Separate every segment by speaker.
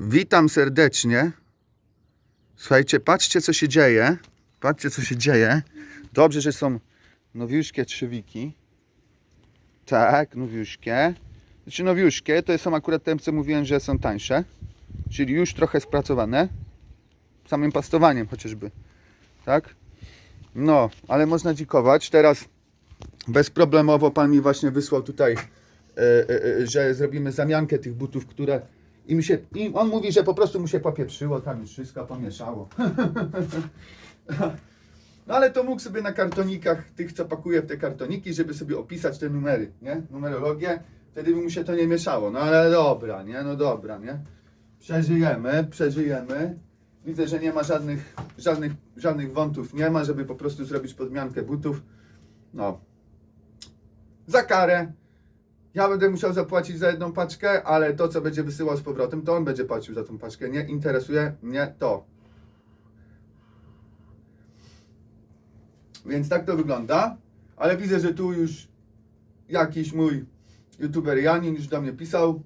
Speaker 1: Witam serdecznie. Słuchajcie, patrzcie co się dzieje. Patrzcie co się dzieje. Dobrze, że są nowiuszkie trzewiki. Tak, nowiuszkie. Znaczy nowiuszkie to są akurat te, co mówiłem, że są tańsze. Czyli już trochę spracowane. Samym pastowaniem chociażby. Tak? No, ale można dzikować. Teraz bezproblemowo pan mi właśnie wysłał tutaj, e, e, że zrobimy zamiankę tych butów, które im się, im, on mówi, że po prostu mu się popieprzyło, tam już wszystko pomieszało. No ale to mógł sobie na kartonikach, tych co pakuje w te kartoniki, żeby sobie opisać te numery, nie? Numerologię, wtedy by mu się to nie mieszało. No ale dobra, nie? No dobra, nie? Przeżyjemy, przeżyjemy. Widzę, że nie ma żadnych, żadnych, żadnych wątów, nie ma, żeby po prostu zrobić podmiankę butów. No. Za karę ja będę musiał zapłacić za jedną paczkę, ale to, co będzie wysyłał z powrotem, to on będzie płacił za tą paczkę. Nie interesuje mnie to. Więc tak to wygląda. Ale widzę, że tu już jakiś mój youtuber Janin już do mnie pisał,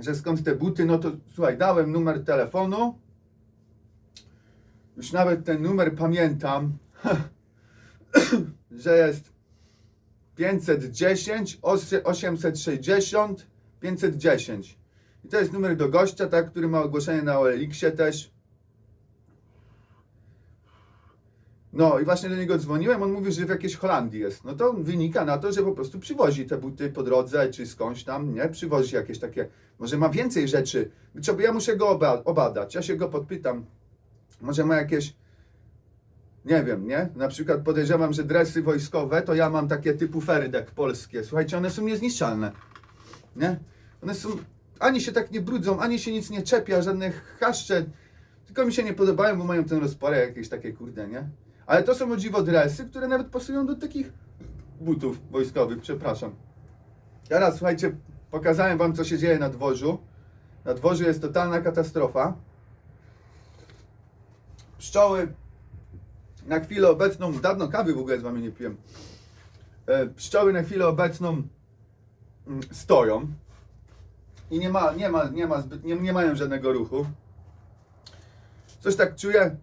Speaker 1: że skąd te buty, no to słuchaj, dałem numer telefonu. Już nawet ten numer pamiętam, że jest 510 osie- 860 510. I to jest numer do gościa, tak, który ma ogłoszenie na OLX-ie też. No i właśnie do niego dzwoniłem, on mówi, że w jakiejś Holandii jest. No to wynika na to, że po prostu przywozi te buty po drodze, czy skądś tam, nie? Przywozi jakieś takie, może ma więcej rzeczy. Ja muszę go oba, obadać, ja się go podpytam. Może ma jakieś nie wiem, nie? Na przykład podejrzewam, że dresy wojskowe to ja mam takie typu Ferdek polskie. Słuchajcie, one są niezniszczalne. Nie? One są, ani się tak nie brudzą, ani się nic nie czepia, żadne chaszcze. Tylko mi się nie podobają, bo mają ten rozporę jakieś takie kurde, nie? Ale to są o dziwo dresy, które nawet pasują do takich butów wojskowych, przepraszam. Teraz słuchajcie, pokazałem wam co się dzieje na dworzu. Na dworzu jest totalna katastrofa. Pszczoły na chwilę obecną, dawno kawy w ogóle z wami nie piłem. E, Pszczoły na chwilę obecną mm, stoją i nie ma, nie ma, nie ma zbyt, nie, nie mają żadnego ruchu. Coś tak czuję,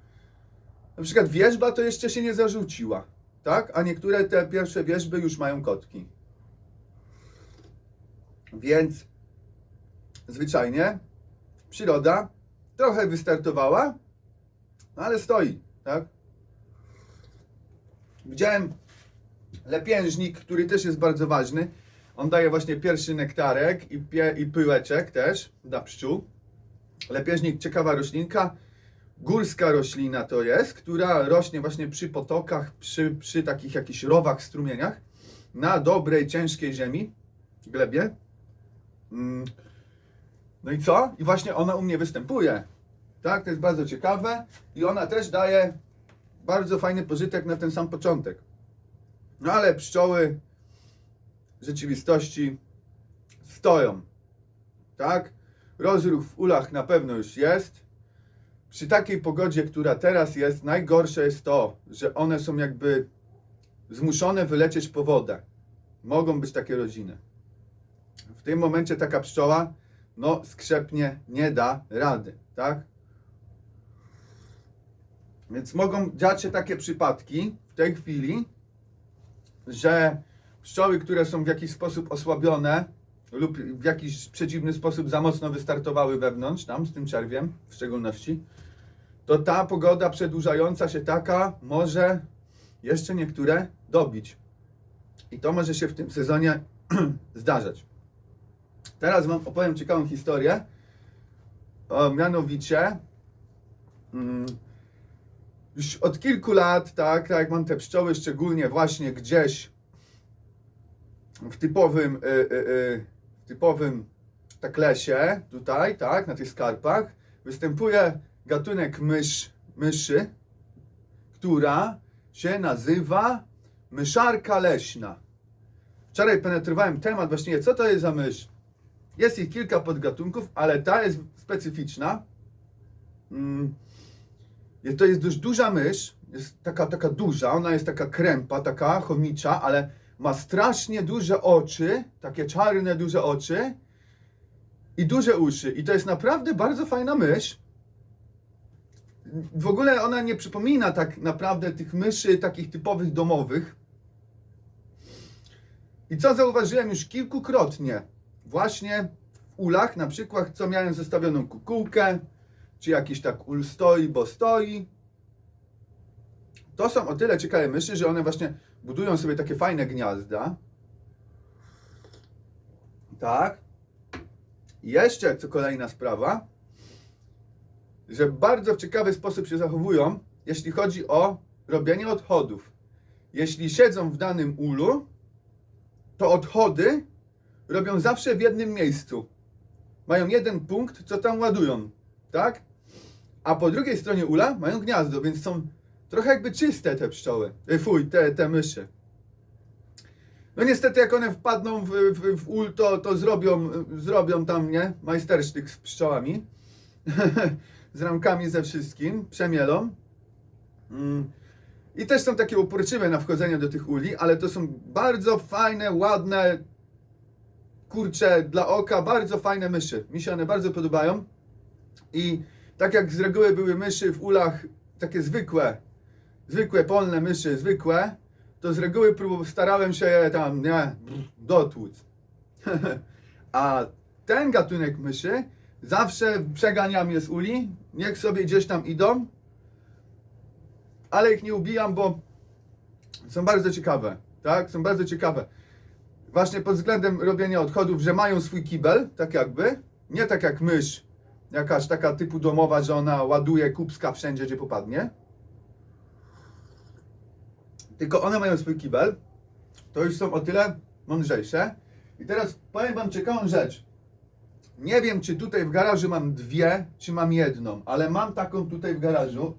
Speaker 1: na przykład wierzba to jeszcze się nie zarzuciła, tak? A niektóre te pierwsze wierzby już mają kotki. Więc zwyczajnie przyroda trochę wystartowała, no ale stoi, tak? Widziałem lepiężnik, który też jest bardzo ważny. On daje właśnie pierwszy nektarek i, pie, i pyłeczek też dla pszczół. Lepiężnik, ciekawa roślinka. Górska roślina to jest, która rośnie właśnie przy potokach, przy, przy takich jakichś rowach, strumieniach, na dobrej, ciężkiej ziemi, glebie. Mm. No i co? I właśnie ona u mnie występuje. Tak, to jest bardzo ciekawe. I ona też daje bardzo fajny pożytek na ten sam początek. No ale pszczoły w rzeczywistości stoją. Tak? Rozruch w ulach na pewno już jest. Przy takiej pogodzie, która teraz jest, najgorsze jest to, że one są jakby zmuszone wylecieć po wodę. Mogą być takie rodziny. W tym momencie taka pszczoła, no, skrzepnie nie da rady, tak? Więc mogą dziać się takie przypadki w tej chwili, że pszczoły, które są w jakiś sposób osłabione lub w jakiś przeciwny sposób za mocno wystartowały wewnątrz, tam z tym czerwiem w szczególności, to ta pogoda przedłużająca się taka może jeszcze niektóre dobić. I to może się w tym sezonie zdarzać. Teraz Wam opowiem ciekawą historię. O, mianowicie, mm, już od kilku lat, tak, tak mam te pszczoły, szczególnie właśnie gdzieś w typowym, y, y, y, typowym tak lesie, tutaj, tak, na tych skarpach, występuje gatunek mysz, myszy, która się nazywa myszarka leśna. Wczoraj penetrowałem temat właśnie, co to jest za mysz. Jest ich kilka podgatunków, ale ta jest specyficzna. Mm. Jest- To jest dość duża mysz, jest taka, taka duża, ona jest taka krępa, taka chomicza, ale ma strasznie duże oczy, takie czarne, duże oczy i duże uszy. I to jest naprawdę bardzo fajna mysz. W ogóle ona nie przypomina tak naprawdę tych myszy takich typowych domowych. I co zauważyłem już kilkukrotnie, właśnie w ulach, na przykład co miałem zestawioną kukułkę, czy jakiś tak ul stoi, bo stoi. To są o tyle ciekawe myszy, że one właśnie budują sobie takie fajne gniazda. Tak. Jeszcze, co kolejna sprawa, że bardzo w ciekawy sposób się zachowują, jeśli chodzi o robienie odchodów. Jeśli siedzą w danym ulu, to odchody robią zawsze w jednym miejscu. Mają jeden punkt, co tam ładują, tak? A po drugiej stronie ula mają gniazdo, więc są trochę jakby czyste te pszczoły. E, Fuj, te, te myszy. No niestety jak one wpadną w, w, w ul, to, to zrobią, zrobią tam, nie? Majstersztyk z pszczołami. z ramkami ze wszystkim, przemielą. Mm. I też są takie uporczywe na wchodzenie do tych uli, ale to są bardzo fajne, ładne, kurcze dla oka, bardzo fajne myszy. Mi się one bardzo podobają. I tak jak z reguły były myszy w ulach takie zwykłe, zwykłe polne myszy, zwykłe, to z reguły starałem się je tam, nie, dotłuc. A ten gatunek myszy zawsze przeganiam je z uli, niech sobie gdzieś tam idą, ale ich nie ubijam, bo są bardzo ciekawe, tak? Są bardzo ciekawe. Właśnie pod względem robienia odchodów, że mają swój kibel, tak jakby, nie tak jak mysz, jakaś taka typu domowa, że ona ładuje kubska wszędzie, gdzie popadnie. Tylko one mają swój kibel, to już są o tyle mądrzejsze. I teraz powiem Wam ciekawą rzecz. Nie wiem, czy tutaj w garażu mam dwie, czy mam jedną, ale mam taką tutaj w garażu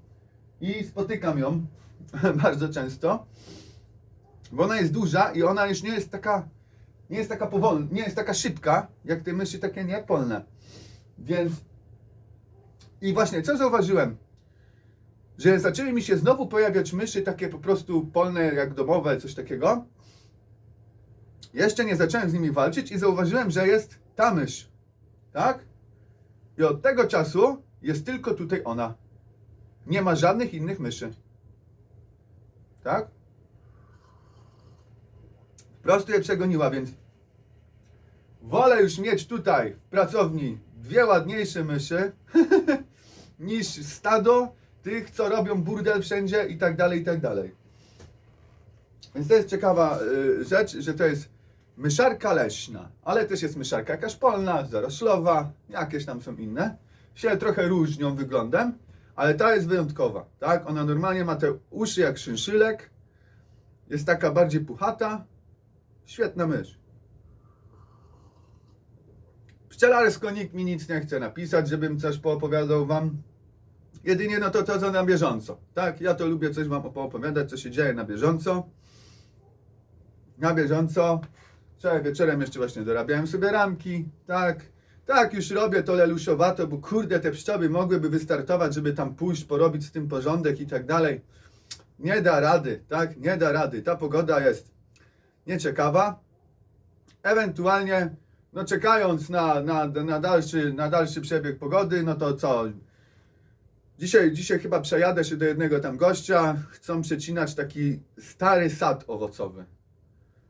Speaker 1: i spotykam ją bardzo często, bo ona jest duża i ona już nie jest taka, nie jest taka powolna, nie jest taka szybka, jak te myszy takie niepolne. Więc i właśnie, co zauważyłem? Że zaczęły mi się znowu pojawiać myszy takie po prostu polne, jak domowe, coś takiego. Jeszcze nie zacząłem z nimi walczyć i zauważyłem, że jest ta mysz. Tak? I od tego czasu jest tylko tutaj ona. Nie ma żadnych innych myszy. Tak? Po prostu je przegoniła, więc wolę już mieć tutaj w pracowni dwie ładniejsze myszy niż stado tych, co robią burdel wszędzie i tak dalej, i tak dalej. Więc to jest ciekawa y, rzecz, że to jest myszarka leśna, ale też jest myszarka jakaś polna, zaroślowa, jakieś tam są inne. Się trochę różnią wyglądem, ale ta jest wyjątkowa, tak? Ona normalnie ma te uszy jak szynszylek, jest taka bardziej puchata, świetna mysz. Pszczelarsko nikt mi nic nie chce napisać, żebym coś poopowiadał wam. Jedynie no to to, co na bieżąco. Tak, ja to lubię coś wam poopowiadać, co się dzieje na bieżąco. Na bieżąco. Wczoraj wieczorem jeszcze właśnie dorabiałem sobie ramki. Tak, tak, już robię to leluszowato, bo kurde, te pszczoły mogłyby wystartować, żeby tam pójść, porobić z tym porządek i tak dalej. Nie da rady, tak, nie da rady. Ta pogoda jest nieciekawa. Ewentualnie, no czekając na, na, na, dalszy, na dalszy przebieg pogody, no to co? Dzisiaj, dzisiaj chyba przejadę się do jednego tam gościa. Chcą przecinać taki stary sad owocowy.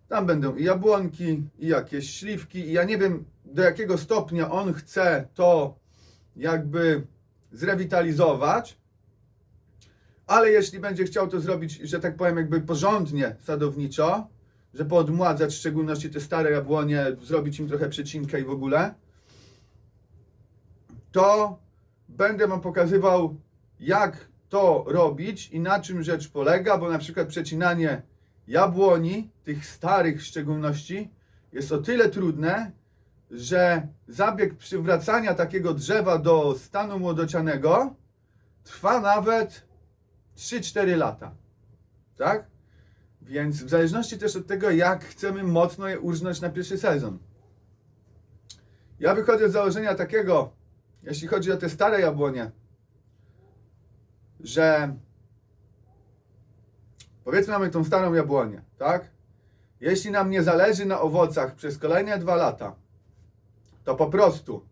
Speaker 1: Tam będą i jabłonki, i jakieś śliwki. I ja nie wiem, do jakiego stopnia on chce to jakby zrewitalizować. Ale jeśli będzie chciał to zrobić, że tak powiem, jakby porządnie sadowniczo, że poodmładzać w szczególności te stare jabłonie, zrobić im trochę przecinkę i w ogóle, to będę wam pokazywał, jak to robić i na czym rzecz polega, bo na przykład przecinanie jabłoni, tych starych w szczególności, jest o tyle trudne, że zabieg przywracania takiego drzewa do stanu młodocianego trwa nawet 3-4 lata. Tak? Więc w zależności też od tego, jak chcemy mocno je urżnąć na pierwszy sezon. Ja wychodzę z założenia takiego, jeśli chodzi o te stare jabłonie, że powiedzmy mamy tą starą jabłonię, tak? Jeśli nam nie zależy na owocach przez kolejne dwa lata, to po prostu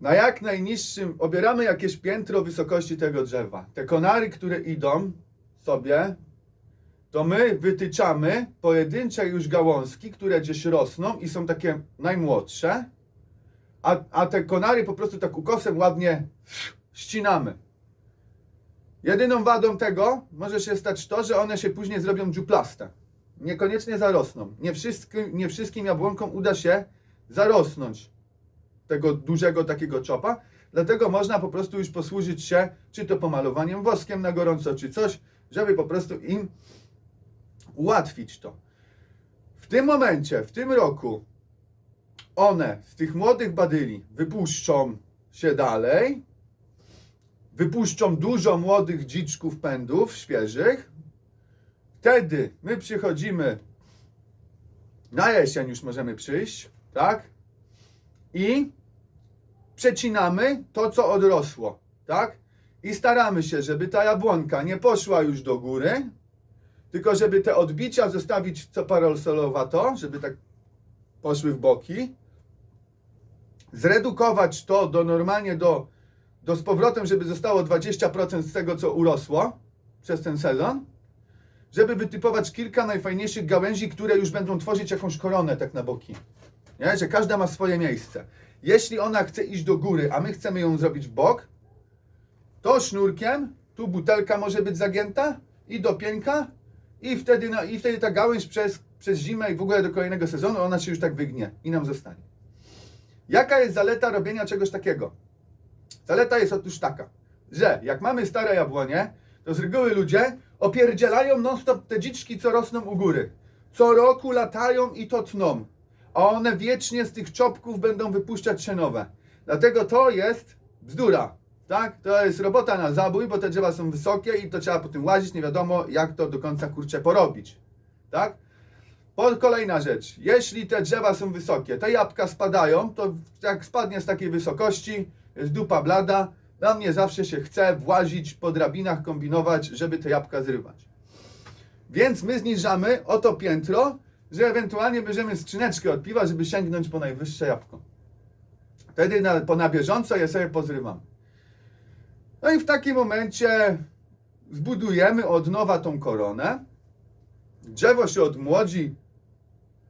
Speaker 1: na jak najniższym, obieramy jakieś piętro wysokości tego drzewa. Te konary, które idą sobie, to my wytyczamy pojedyncze już gałązki, które gdzieś rosną i są takie najmłodsze, a, a te konary po prostu tak ukosem ładnie ścinamy. Jedyną wadą tego może się stać to, że one się później zrobią dziuplaste. Niekoniecznie zarosną. Nie wszystkim, nie wszystkim jabłonkom uda się zarosnąć tego dużego takiego czopa, dlatego można po prostu już posłużyć się czy to pomalowaniem woskiem na gorąco, czy coś, żeby po prostu im ułatwić to. W tym momencie, w tym roku one z tych młodych badyli wypuszczą się dalej, wypuszczą dużo młodych dziczków pędów świeżych. Wtedy my przychodzimy na jesień już możemy przyjść, tak? I przecinamy to, co odrosło, tak? I staramy się, żeby ta jabłonka nie poszła już do góry, tylko żeby te odbicia zostawić co parasolowato, żeby tak poszły w boki. Zredukować to do normalnie do, do z powrotem, żeby zostało 20% z tego, co urosło przez ten sezon. Żeby wytypować kilka najfajniejszych gałęzi, które już będą tworzyć jakąś koronę tak na boki. Nie? Że każda ma swoje miejsce. Jeśli ona chce iść do góry, a my chcemy ją zrobić w bok, to sznurkiem, tu butelka może być zagięta i do pieńka i wtedy, no, i wtedy ta gałęź przez, przez zimę i w ogóle do kolejnego sezonu, ona się już tak wygnie i nam zostanie. Jaka jest zaleta robienia czegoś takiego? Zaleta jest otóż taka, że jak mamy stare jabłonie, to z reguły ludzie opierdzielają non-stop te dziczki, co rosną u góry. Co roku latają i to tną, a one wiecznie z tych czopków będą wypuszczać się nowe. Dlatego to jest bzdura, tak? To jest robota na zabój, bo te drzewa są wysokie i to trzeba po tym łazić, nie wiadomo jak to do końca kurczę porobić, tak? Po, kolejna rzecz, jeśli te drzewa są wysokie, te jabłka spadają, to jak spadnie z takiej wysokości, jest dupa blada, na mnie zawsze się chce włazić po drabinach, kombinować, żeby te jabłka zrywać. Więc my zniżamy o to piętro, że ewentualnie bierzemy skrzyneczkę od piwa, żeby sięgnąć po najwyższe jabłko. Wtedy na, po na bieżąco je sobie pozrywamy. No i w takim momencie zbudujemy od nowa tą koronę. Drzewo się odmłodzi,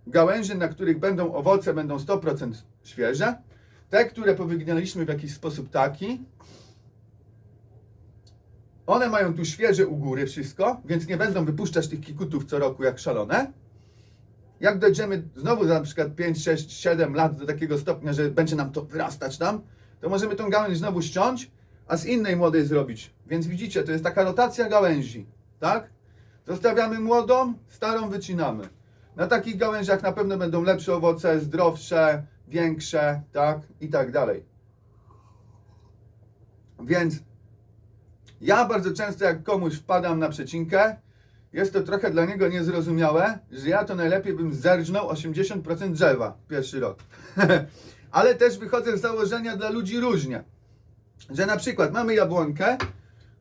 Speaker 1: gałęzie, na których będą owoce, będą 100% świeże. Te, które powygnaliśmy w jakiś sposób taki, one mają tu świeże u góry wszystko, więc nie będą wypuszczać tych kikutów co roku jak szalone. Jak dojdziemy znowu za na przykład 5, 6, 7 lat do takiego stopnia, że będzie nam to wyrastać tam, to możemy tą gałęź znowu ściąć, a z innej młodej zrobić. Więc widzicie, to jest taka rotacja gałęzi, tak? Zostawiamy młodą, starą wycinamy. Na takich gałęziach na pewno będą lepsze owoce, zdrowsze, większe, tak? I tak dalej. Więc ja bardzo często jak komuś wpadam na przecinkę, jest to trochę dla niego niezrozumiałe, że ja to najlepiej bym zerżnął 80% drzewa pierwszy rok. Ale też wychodzę z założenia dla ludzi różnie. Że na przykład mamy jabłonkę,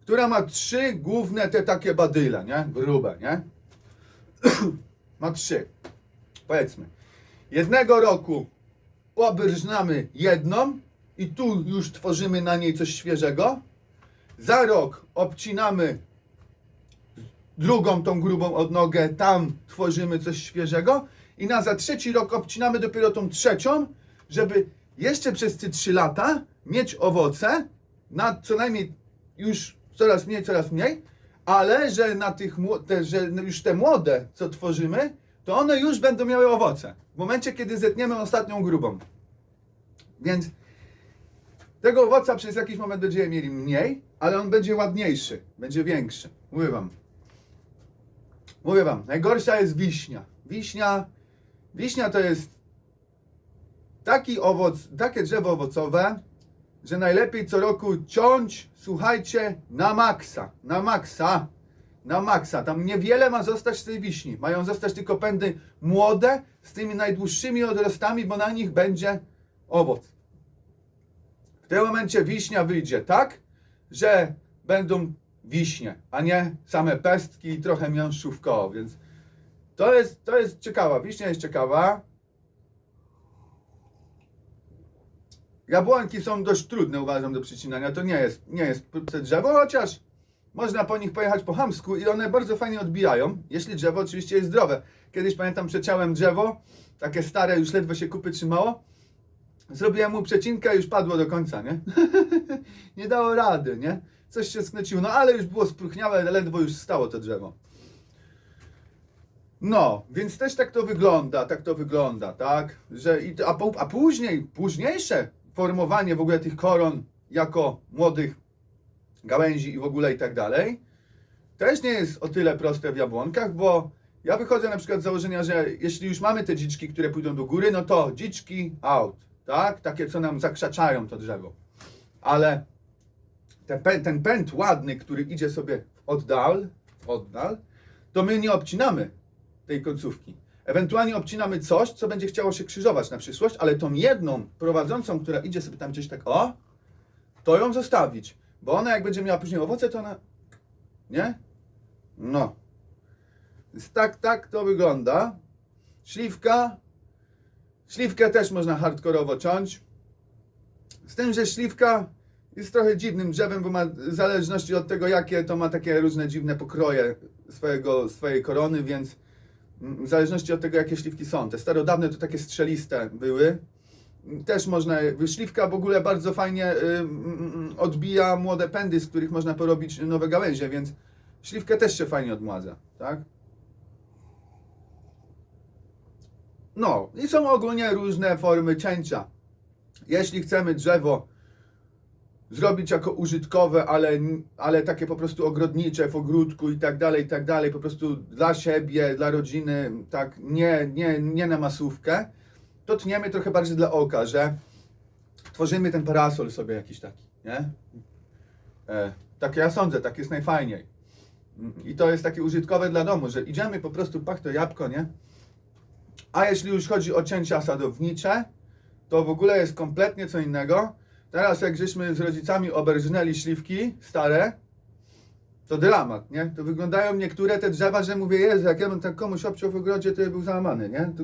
Speaker 1: która ma trzy główne te takie badyle, nie? Grube, nie? ma trzy. Powiedzmy. Jednego roku obrżnamy jedną i tu już tworzymy na niej coś świeżego. Za rok obcinamy drugą tą grubą odnogę, tam tworzymy coś świeżego i na za trzeci rok obcinamy dopiero tą trzecią, żeby jeszcze przez te trzy lata mieć owoce, na co najmniej już coraz mniej, coraz mniej, ale że na tych, te, że już te młode, co tworzymy, to one już będą miały owoce. W momencie, kiedy zetniemy ostatnią grubą. Więc tego owoca przez jakiś moment będziemy mieli mniej, ale on będzie ładniejszy, będzie większy. Mówię wam. Mówię wam, najgorsza jest wiśnia. Wiśnia, wiśnia to jest taki owoc, takie drzewo owocowe, że najlepiej co roku ciąć, słuchajcie, na maksa, na maksa, na maksa. Tam niewiele ma zostać z tej wiśni. Mają zostać tylko pędy młode, z tymi najdłuższymi odrostami, bo na nich będzie owoc. W tym momencie wiśnia wyjdzie tak, że będą wiśnie, a nie same pestki i trochę miąższów koło, więc to jest, to jest ciekawa. Wiśnia jest ciekawa. Jabłonki są dość trudne, uważam, do przycinania. To nie jest, nie jest drzewo, chociaż można po nich pojechać po hamsku i one bardzo fajnie odbijają, jeśli drzewo oczywiście jest zdrowe. Kiedyś pamiętam, przeciąłem drzewo, takie stare, już ledwo się kupy trzymało. Zrobiłem mu przecinkę i już padło do końca, nie? nie dało rady, nie? Coś się sknociło, no ale już było spróchniałe, ledwo już stało to drzewo. No, więc też tak to wygląda, tak to wygląda, tak? Że i, a, a później, późniejsze formowanie w ogóle tych koron jako młodych gałęzi i w ogóle i tak dalej, też nie jest o tyle proste w jabłonkach, bo ja wychodzę na przykład z założenia, że jeśli już mamy te dziczki, które pójdą do góry, no to dziczki out, tak? Takie, co nam zakrzaczają to drzewo. Ale ten, ten pęd ładny, który idzie sobie oddal, oddal, to my nie obcinamy tej końcówki. Ewentualnie obcinamy coś, co będzie chciało się krzyżować na przyszłość, ale tą jedną prowadzącą, która idzie sobie tam gdzieś tak, o, to ją zostawić. Bo ona jak będzie miała później owoce, to ona... Nie? No. Więc tak, tak to wygląda. Śliwka. Śliwkę też można hardkorowo ciąć. Z tym, że śliwka jest trochę dziwnym drzewem, bo ma w zależności od tego, jakie to ma takie różne dziwne pokroje swojego, swojej korony, więc w zależności od tego, jakie śliwki są. Te starodawne to takie strzeliste były. Też można, śliwka w ogóle bardzo fajnie y, mm, odbija młode pędy, z których można porobić nowe gałęzie, więc śliwkę też się fajnie odmładza, tak? No, i są ogólnie różne formy cięcia. Jeśli chcemy drzewo zrobić jako użytkowe, ale, ale takie po prostu ogrodnicze w ogródku i tak dalej, i tak dalej, po prostu dla siebie, dla rodziny, tak, nie, nie, nie na masówkę, to tniemy trochę bardziej dla oka, że tworzymy ten parasol sobie jakiś taki, nie? E, tak ja sądzę, tak jest najfajniej. I to jest takie użytkowe dla domu, że idziemy po prostu pach to jabłko, nie? A jeśli już chodzi o cięcia sadownicze, to w ogóle jest kompletnie co innego. Teraz jak żeśmy z rodzicami oberżnęli śliwki stare, to dramat, nie? To wyglądają niektóre te drzewa, że mówię, Jezu, jak ja bym tak komuś obciął w ogrodzie, to ja był załamany, nie? To,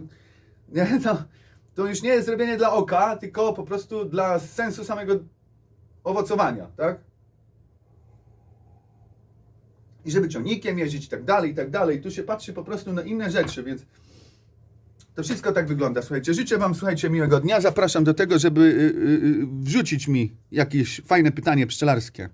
Speaker 1: nie, to, to już nie jest zrobienie dla oka, tylko po prostu dla sensu samego owocowania, tak? I żeby ciągnikiem jeździć i tak dalej, i tak dalej. Tu się patrzy po prostu na inne rzeczy, więc to wszystko tak wygląda. Słuchajcie, życzę Wam, słuchajcie, miłego dnia. Zapraszam do tego, żeby y, y, y, wrzucić mi jakieś fajne pytanie pszczelarskie.